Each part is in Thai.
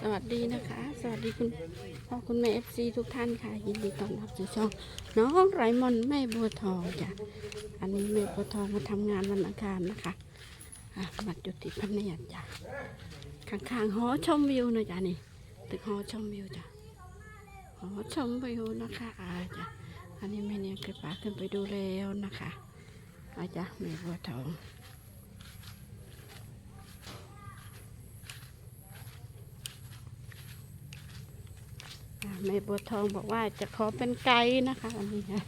สวัสดีนะคะ สวัสดีคุณพ่อคุณแม่เอฟซีทุกท่านค่ะ ยินดีต้อนรับสู่ช่อง น้องไรมอนแม่บัวทองจ้ะอันนี้แม่บัวทองมาทำงานวันอังคารนะคะบัตรจุติพันเนียดจ้ะข้างๆหอชมวิวนะจ๊ะนี่ตึกหอชมวิวจ้ะหอชมวิวนะคะอาจ้ะอันนี้แม่เนี่ยเคยพาขึ้นไปดูแล้วนะคะอาจ้ะแม่บัวทอง แม่บัวทองบอกว่าจะขอเป็นไกด์นะคะวันนี้ค่ะ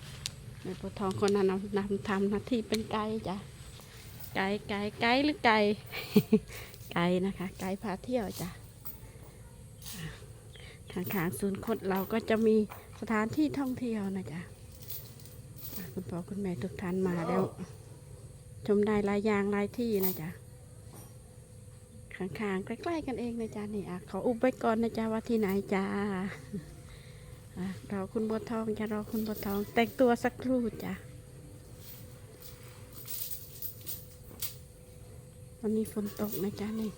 แม่บัวทองคนนั้นนำนำทำหน้าที่เป็นไกด์จ้ะไกด์ไกด์ไกด์หรือไก่ไกด์นะคะ ไกด์พาเที่ยวจ้ะข้างๆศูนย์คดเราก็จะมีสถานที่ท่องเที่ยวนะจ๊ะคุณพ่อคุณแม่ทุกท่านมาแล้ว ชมได้หลายอย่างหลายที่นะจ๊ะข้างๆใกล้ๆกันเองนะจ๊ะนี่อะขออุบไว้ก่อนนะจ๊ะว่าที่ไหนจ้า รอคุณบัวทองจะรอคุณบัวทอง แต่งตัวสักครู่จ้ะวันนี้ฝนตกนะจ๊ะนี่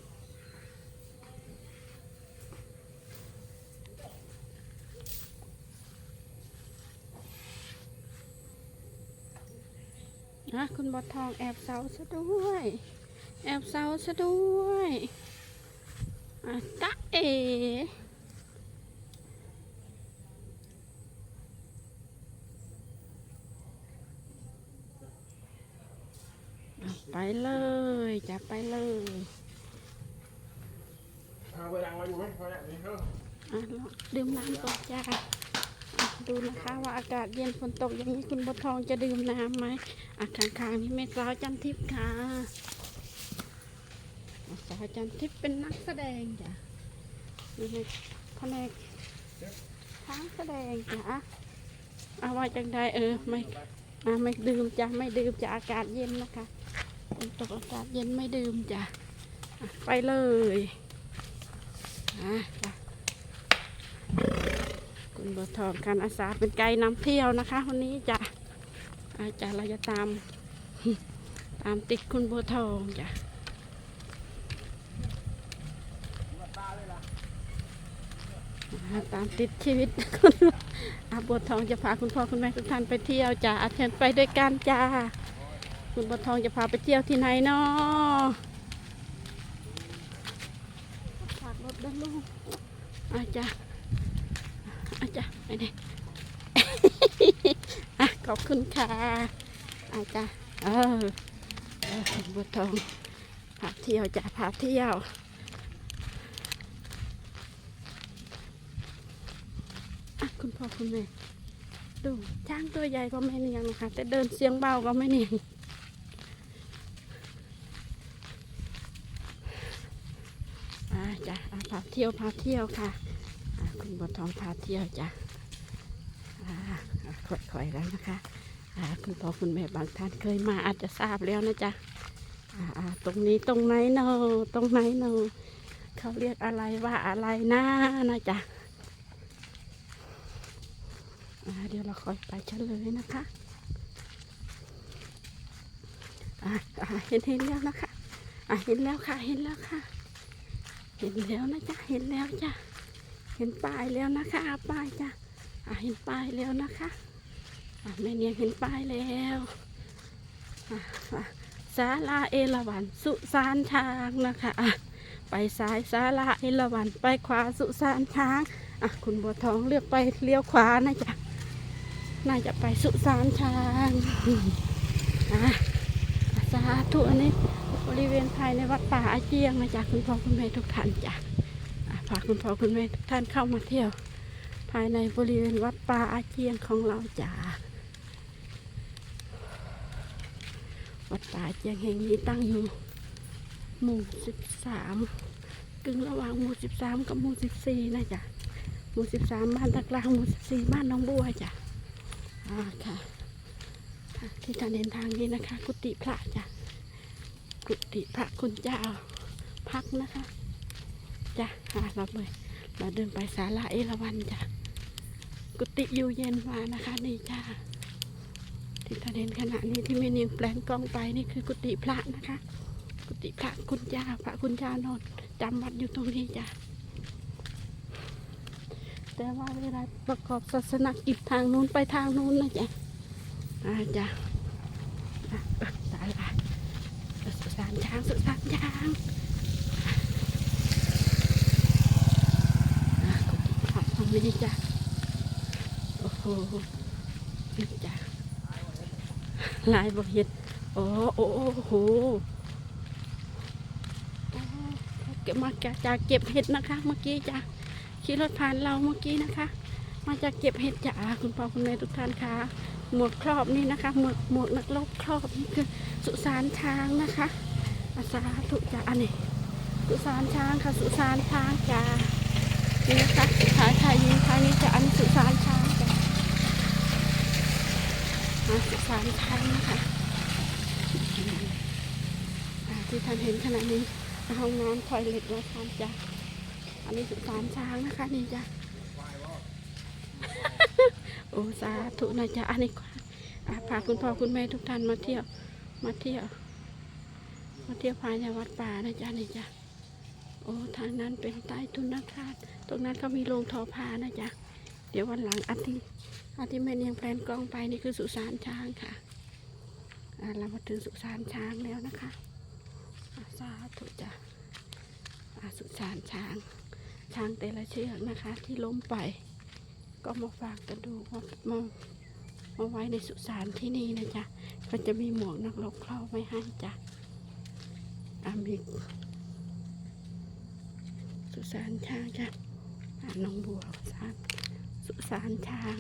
อะคุณบัวทองแอบเสาซะด้วย แอบเสาซะด้วยอะตะเอ ไปเลยจะไปเลยเอาไปดังมาอยู่ไหมเขาเนี่ยนี่เขาอะลองดื่มน้ำก่อนจ้าอะดูนะคะว่าอากาศเย็นฝนตกอย่างนี้คุณบัวทองจะดื่มน้ำไหมอะข้างๆนี่แม่สาวจันทิพย์ค่ะแม่สาวจันทิพย์เป็นนักแสดงจ้ะอยู่ในแผนกทางแสดงจ้ะเอาไว้จังใดเออไม่ อะไม่ดื่มจ้ะไม่ดื่มจ้ะอากาศเย็นนะคะฝนตกอากาศเย็นไม่ดื่มจ้ะไปเลยอะจ้ะคุณบัวทองการอาสาเป็นไกด์นำเที่ยวนะคะ วันนี้จะอาจารย์เราจะตาม ตามติดคุณบัวทองจ้ะตามติดชีวิตคุณ อาบัวทองจะพาคุณพ่อคุณแม่ทุกท่านไปเที่ยวจ้ะอาเชิญไปด้วยกันจ้า คุณบัวทองจะพาไปเที่ยวที่ไหนเนาะฝากรถด้านลูกอาจารย์อาจารย์ไปไหนอะขอบคุณค่ะอาจารย์เออเออบัวทองพาเที่ยวจ้ะพาเที่ยวอะ คุณพ่อคุณแม่ดูช้างตัวใหญ่ก็ไม่เนียงนะคะ แต่เดินเสียงเบาก็ไม่เนียงอะจ้ะพาเที่ยวพาเที่ยวค่ะคุณบัวทองพาเที่ยวจ้ะค่อยๆแล้วนะคะคุณพ่อคุณแม่บางท่านเคยมาอาจจะทราบแล้วนะจ๊ะตรงนี้ตรงไหนเนาะตรงไหนเนาะเขาเรียกอะไรว่าอะไรนะนะจ๊ะ เดี๋ยวเราคอยไปเฉลยนะคะเห็นเห็นแล้วนะคะเห็นแล้วค่ะเห็นแล้วค่ะ เห็นแล้วนะจ๊ะเห็นแล้วจ้ะเห็นป้ายแล้วนะคะป้ายจ้ะเห็นป้ายแล้วนะคะแม่เนียงเห็นป้ายแล้วอะอะศาลาเอราวัณสุสานช้างนะคะไปซ้ายศาลาเอราวัณไปขวาสุสานช้างคุณบัวทองเลือกไปเลี้ยวขวานะจ๊ะ น่าจะไปสุสานช้างอะสาธุอันนี้บริเวณภายในวัดป่าอาเจียงนะจ๊ะคุณพ่อคุณแม่ทุกท่านจ้ะอะพาคุณพ่อคุณแม่ทุกท่านเข้ามาเที่ยว ภายในบริเวณวัดป่าอาเจียงของเราจ้าวัดป่าอาเจียงแห่งนี้ตั้งอยู่หมู่สิบสามกึ่งระหว่างหมู่สิบสามกับหมู่สิบสี่นะจ๊ะหมู่สิบสามบ้านตะกลางหมู่สิบสี่บ้านน้องบัวจ้ะ อ่าค่ะที่ท่านเห็นทางนี้นะคะ กุฏิพระจ้ะกุฏิพระคุณเจ้าพักนะคะจ้ะหาเราเลยเราเดินไปศาลาเอราวัณจ้ะกุฏิอยู่เย็นมานะคะนี่จ้าที่ท่านเห็นขณะนี้ที่แม่เนียงแปลงกล้องไปนี่คือกุฏิพระนะคะ กุฏิพระคุณยาพระคุณยานอนจำวัดอยู่ตรงนี้จ้ะ แต่ว่าเวลาประกอบศาสนกิจทางนู้นไปทางนู้นนะจ๊ะอาจ้ะตายละสุสานช้างสุสานช้างอะกุฏิพระตรงนี้จ้ะโอ้โหนี่จ้ะลายบ่เห็นโอ้โอ้โอ้โหเก็บมาจากจากเก็บเห็ดนะคะเมื่อกี้จ้ะ ขี่รถผ่านเราเมื่อกี้นะคะ มาจากเก็บเห็ดจ้ะคุณพ่อคุณแม่ทุกท่านค่ะหมวกครอบนี่นะคะ หมวกหมวกนักรบครอบนี่คือสุสานช้างนะคะอาสาธุจ้ะอันนี้สุสานช้างค่ะสุสานช้างจ้ะนี่นะคะชายชายยิงชายนี้จะอันสุสานช้างจ่าสุสานช้างนะคะอ่าที่ท่านเห็นขณะนี้ห้องน้ำทอยเล็ตวัดทานจ้ะ อันนี้สุสานช้างนะคะนี่จ้ะโอ้สาธุนะจ๊ะอันนี้ก็อะพาคุณพ่อคุณแม่ทุกท่านมาเที่ยว มาเที่ยว มาเที่ยวภายในวัดป่านะจ๊ะนี่จ้ะโอ้ทางนั้นเป็นใต้ทุนนะคะตรงนั้นเขามีโรงทอผ้านะจ๊ะเดี๋ยววันหลังอาทิตย์อาทิตย์แม่เนียงแพลนกล้องไปนี่คือสุสานช้างค่ะเรามาถึงสุสานช้างแล้วนะคะอาสาธุจ้ะอาสุสานช้าง ช้างแต่ละเชือกนะคะ ที่ล้มไป ก็มาฝากกันดูมามามาไว้ในสุสานที่นี่นะจ๊ะก็จะมีหมวกนักรบครอบไว้ให้จ้ะอามีสุสานช้างจ้ะน้องบัวสุสานสุสานช้าง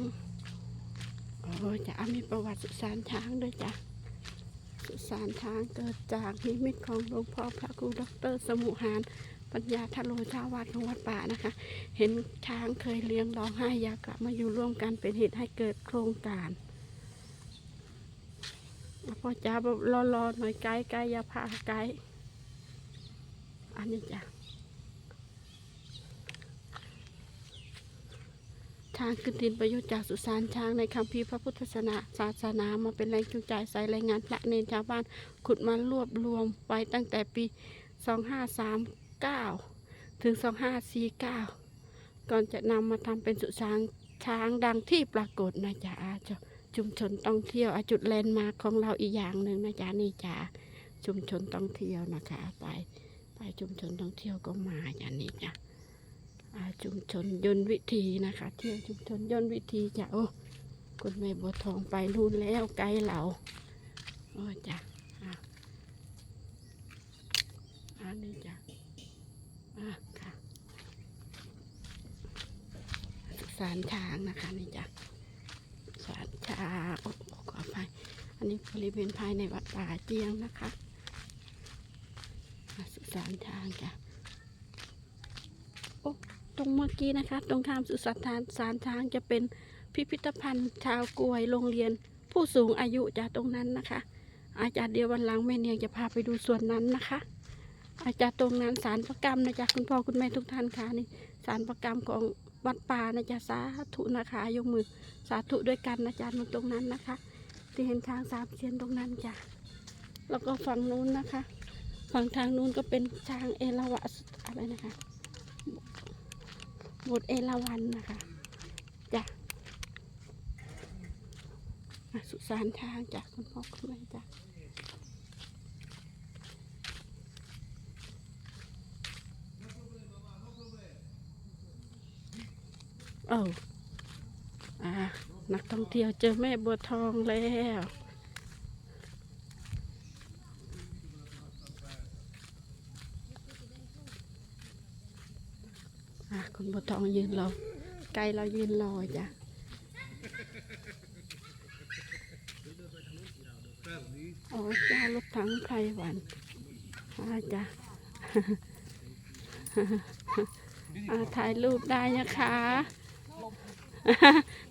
โอ้จะอะมีประวัติสุสานช้างด้วยจ้ะสุสานช้างเกิดจากนิมิตของหลวงพ่อพระครูดอกเตอรสมุหาน ปัญญาทะโลชาวาดของวัดป่านะคะ เห็นช้างเคยเลี้ยงร้องไห้อยากกลับมาอยู่ร่วมกันเป็นเหตุให้เกิดโครงการพ่อจ้าแบบรอๆหน่อยไกลไกลอย่าพาไกลอันนี้จ้ะช้างขึ้นดินประโยุทธ์จากสุสานช้างในคำพีพระพุทธศาสนาศาสนามาเป็นแรงจูงใจใส่รายงานพระเนรชาวบ้าน ขุดมารวบรวมไว้ตั้งแต่ปี 2539 ถึง 2549 ก่อนจะนำมาทำเป็นสุสานช้างดังที่ปรากฏนะจ๊ะจะชุมชนท่องเที่ยวอจุดแลนด์มาร์คของเราอีกอย่างหนึ่งนะจ๊ะนี่จ้ะชุมชนท่องเที่ยวนะคะ ไปไปชุมชนท่องเที่ยวก็มาอย่างนี้จ้ะอ่าชุมชนยนต์วิธีนะคะ เที่ยวชุมชนยนต์วิธีจ้ะโอ้คุณแม่บัวทองไปนู่นแล้วไกลเราโอ้จ้ะอันนี้จ้ะค่ะ สานช้างนะคะนี่จ้ะสานช้างโอ้ขออภัยอันนี้บริเวณภายในวัดป่าเจียงนะคะสุสานช้างจ้ะโอ้ตรงเมื่อกี้นะคะ ตรงข้ามสุสานสารช้างจะเป็นพิพิธภัณฑ์ชาวกวยโรงเรียนผู้สูงอายุจ้ะตรงนั้นนะคะ อาจารย์เดียววันหลังแม่เนียงจะพาไปดูส่วนนั้นนะคะอาจารย์ตรงนั้นสารประกรรมนะจ๊ะคุณพ่อคุณแม่ทุกท่านค่ะนี่สารประกรรมของ วัดป่านะจ๊ะสาธุนะคะยกมือสาธุด้วยกันนะจ๊ะตรงนั้นนะคะ ที่เห็นทางสามเชียนตรงนั้นจ้ะแล้วก็ฝั่งนู้นนะคะ ฝั่งทางนู้นก็เป็นช้างเอราวัณอะไรนะคะบทเอราวัณนะคะจ้ะอะสุสานทางจ้ะคุณพ่อคุณแม่จ้ะ เอออ่านักท่องเที่ยวเจอแม่บัวทองแล้วคุณบัวทองยืนรอไกลเรายืนรอจ้ะโอ้จ้ารถถังไพรวันอาจ้ะอ่าถ่ายรูปได้นะคะ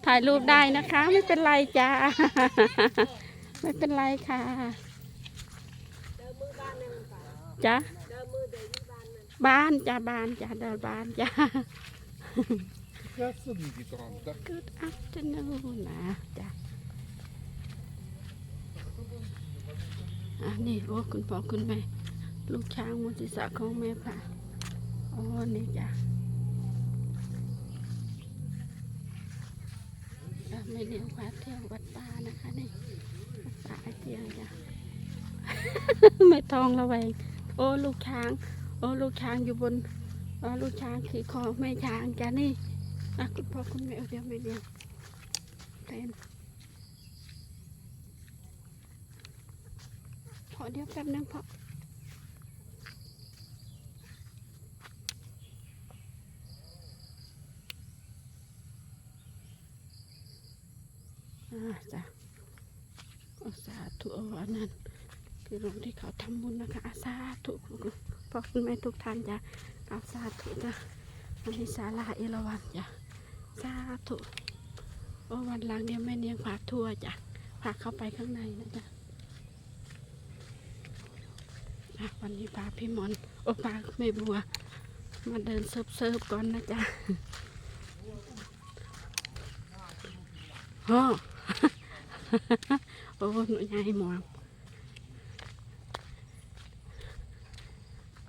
ถ่ายรูปได้นะคะ ไม่เป็นไรจ้า ไม่เป็นไรค่ะจ้ะบ้านจ้าบ้านจ้าเดินบ้านจ้า Good afternoon นะจ้ะอันนี้โอ้คุณพ่อคุณแม่ ลูกช้างบนศีรษะของแม่พระอ๋อนี่จ้ะ ไม่เลี้ยงพาเที่ยววัดป่านะคะนี่ป่าเจียงจ้ะไม่ทองระแวงโอ้ลูกช้าง โอ้ลูกช้างอยู่บนอ๋อลูกช้างขี่คอแม่ช้างจ้ะนี่อะคุณพ่อคุณแม่เดี๋ยวไม่เลี้ยงเต้นพอเดี๋ยวแป๊บนึงพอ จ้ะเอาสาธุอาอันนั้นคือโรงที่เขาทำบุญนะคะอาสาธุพ่อคุณแม่ทุกท่านจ้ะเอาสาธุจ้ะอันนี้ศาลาเอราวัณจ้ะสาธุโอ้วันหลังเดี๋ยวแม่เนียงพาทัวร์จ้ะพาเข้าไปข้างในนะจ๊ะวันนี้พาพี่มอนโอ้พาแม่บัว มาเดินเซิร์ฟเซิร์ฟก่อนนะจ๊ะโอ้ โอ้หนูใหญ่หมอง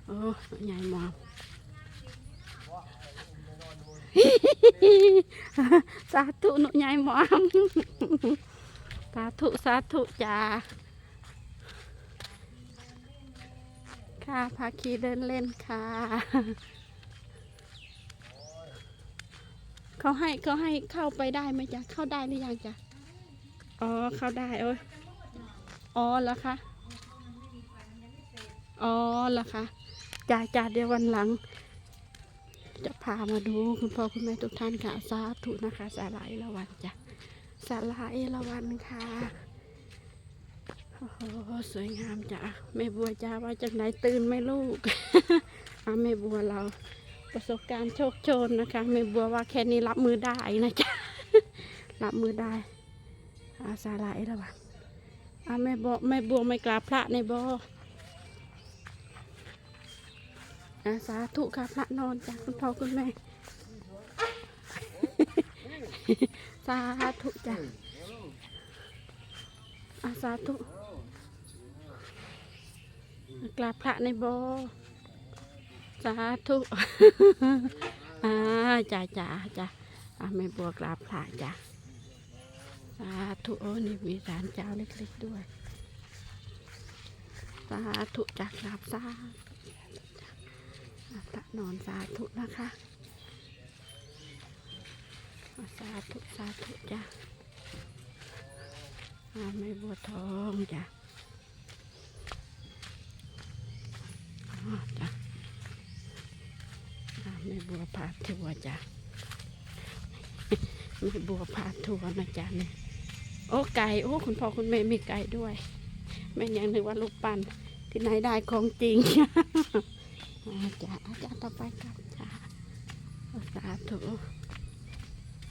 โอ้หนูใหญ่หมองสาธุหนูใหญ่หมองสาธุสาธุจ้าค่ะพาขี่เดินเล่นค่ะเขาให้เขาให้เข้าไปได้ไหมจ๊ะเข้าได้หรือยังจ๊ะ อ๋อเข้าได้เอ้ยอ๋อแล้วคะอ๋อแล้วคะจ่าจ่าเดี๋ยววันหลัง จะพามาดูคุณพ่อคุณแม่ทุกท่านค่ะสาธุนะคะสาลาเอราวันจ้ะสาลาเอราวันค่ะโอ้โหสวยงามจ้ะแม่บัวจ้าว่าจากไหนตื่นไหมลูกอาแม่บัวเราประสบการณ์โชคโชนนะคะแม่บัวว่าแค่นี้รับมือได้นะจ๊ะรับมือได้ อาสาลาเอราวันอาแม่บัวแม่บัวไม่กราบพระในบออาสาธุค่ะพระนอนจ้ะคุณพ่อคุณแม่ สาธุจ้ะอาสาธุกราบพระในบอสาธุอ่าจ้าจ้าจ้าอาแม่บัวกราบพระจ้ะ สาธุโอ้นี่มีศาลเจ้าเล็กๆด้วย สาธุจากกราบสาธุอะนอนสาธุนะคะ สาธุสาธุจ้ะอาไม่บัวทองจ้ะจ้ะอาไม่บัวพาทัวจ้ะไม่บัวพาทัวนะจ๊ะเนี่ย โอ้ไก่โอ้คุณพ่อคุณแม่มีไก่ด้วย แม่ยังนึกว่าลูกปั้นที่ไหนได้ของจริงอาจารย์อาจารย์ต่อไปครับจ้าสาธุ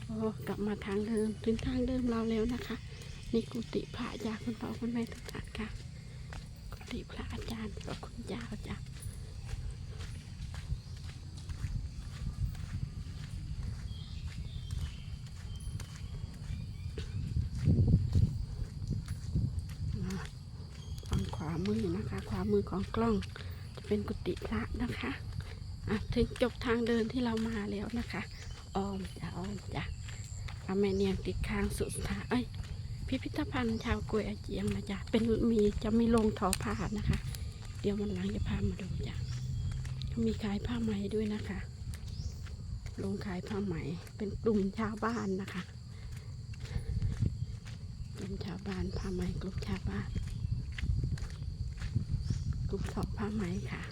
โอ้กลับมาทางเดิมถึงทางเดิมเราแล้วนะคะ นี่กุฏิพระยาคุณพ่อคุณแม่ทุกท่านค่ะกุฏิพระอาจารย์พระคุณเจ้าจ้าฝั่งขวามือนะคะ ขวา มือของกล้อง จะเป็นกุฏิพระนะคะอะถึงจบทางเดินที่เรามาแล้วนะคะออมจ้ะออมจ้ะเอาแม่เนียงติดค้างสุดท้ายเอ้ยพิพิธภัณฑ์ชาวกวยอาเจียงนะจ๊ะเป็นมีจะมีโรงทอผ้านะคะ เดี๋ยววันหลังจะพามาดูจ้ะมีขายผ้าไหมด้วยนะคะโรงขายผ้าไหมเป็นกลุ่มชาวบ้านนะคะกลุ่มชาวบ้านผ้าไหมกลุ่มชาวบ้าน กลุ่มทอผ้าไหมค่ะ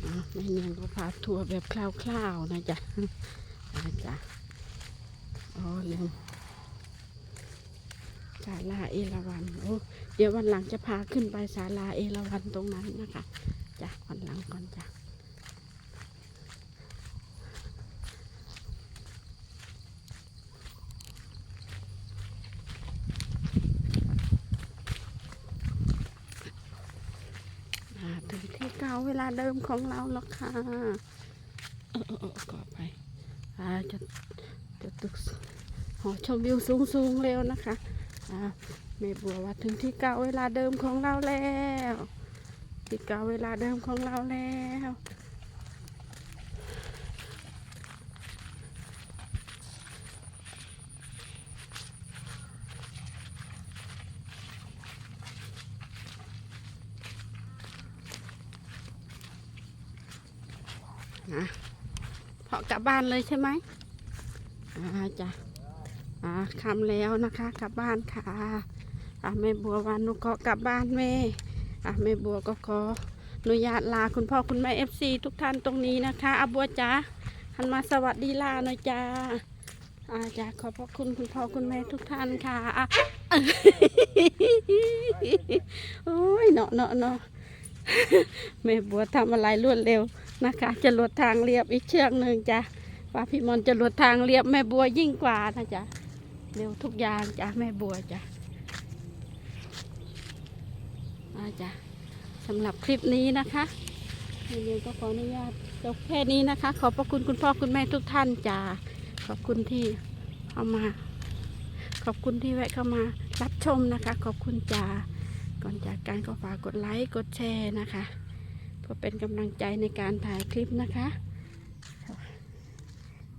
แม่เนียงก็พาทัวร์แบบคร่าวๆนะจ๊ะนะจ๊ะอ๋อเรื่องศาลาเอราวัณโอ้ เดี๋ยววันหลังจะพาขึ้นไปศาลาเอราวัณตรงนั้นนะคะจ้ะวันหลังก่อนจ้ะออ่าถึงที่เก่าเวลาเดิมของเราแล้วค่ะเออเออก่อไปอ่าจะจะตึกหอชมวิวสูงสูงๆเร็วนะคะอ่า แม่บัวว่าถึงที่เก่าเวลาเดิมของเราแล้ว ที่เก่าเวลาเดิมของเราแล้วนะพอกลับบ้านเลยใช่ไหมอ่าจ้ะอ่าคำแล้วนะคะ กลับบ้านค่ะ อ่าแม่บัววันนุก็กลับบ้านแม่อ่าแม่บัวก็ขออนุญาตลาคุณพ่อคุณแม่เอฟซีทุกท่านตรงนี้นะคะอาบัวจ้าหันมาสวัสดีลาหน่อยจ้าอาจ้าขอบพระคุณคุณพ่อคุณแม่ทุกท่านค่ะอะโอ้ยเนาะเนาะเนาะแม่บัวทำอะไรรวดเร็วนะคะจะลดทางเรียบอีกเชือกหนึ่งจ้ะว่าพี่มนจะลดทางเรียบแม่บัวยิ่งกว่านะจ๊ะเร็วทุกอย่างจ้ะแม่บัวจ้ะ อาจ้ะสำหรับคลิปนี้นะคะเรียนก็ขออนุญาตจบแค่นี้นะคะ ขอบพระคุณคุณพ่อคุณแม่ทุกท่านจ้ะขอบคุณที่เข้ามา ขอบคุณที่แวะเข้ามารับชมนะคะ ขอบคุณจ้าก่อนจากการก็ฝากกดไลค์กดแชร์นะคะ เพื่อเป็นกำลังใจในการถ่ายคลิปนะคะ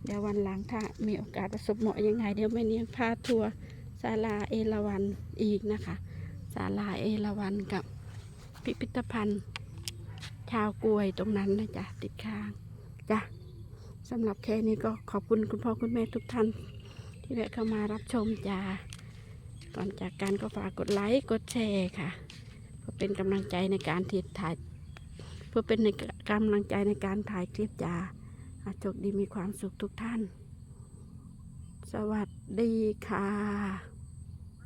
เดี๋ยววันหลังถ้ามีโอกาสประสบเหมาะยังไง เดี๋ยวไม่เนียงพาทัวร์ศาลาเอราวันอีกนะคะ ศาลาเอราวันกับพิพิธภัณฑ์ ชาวกล้วยตรงนั้นนะจ๊ะติดข้างจ้ะสำหรับแค่นี้ก็ขอบคุณคุณพ่อคุณแม่ทุกท่าน ที่แวะเข้ามารับชมจ้าก่อนจากกันก็ฝากกดไลค์กดแชร์ค่ะ เพื่อเป็นกำลังใจในการที่ถ่าย เพื่อเป็นในกำลังใจในการถ่ายคลิปจ้าอาโชคดีมีความสุขทุกท่าน สวัสดีค่ะ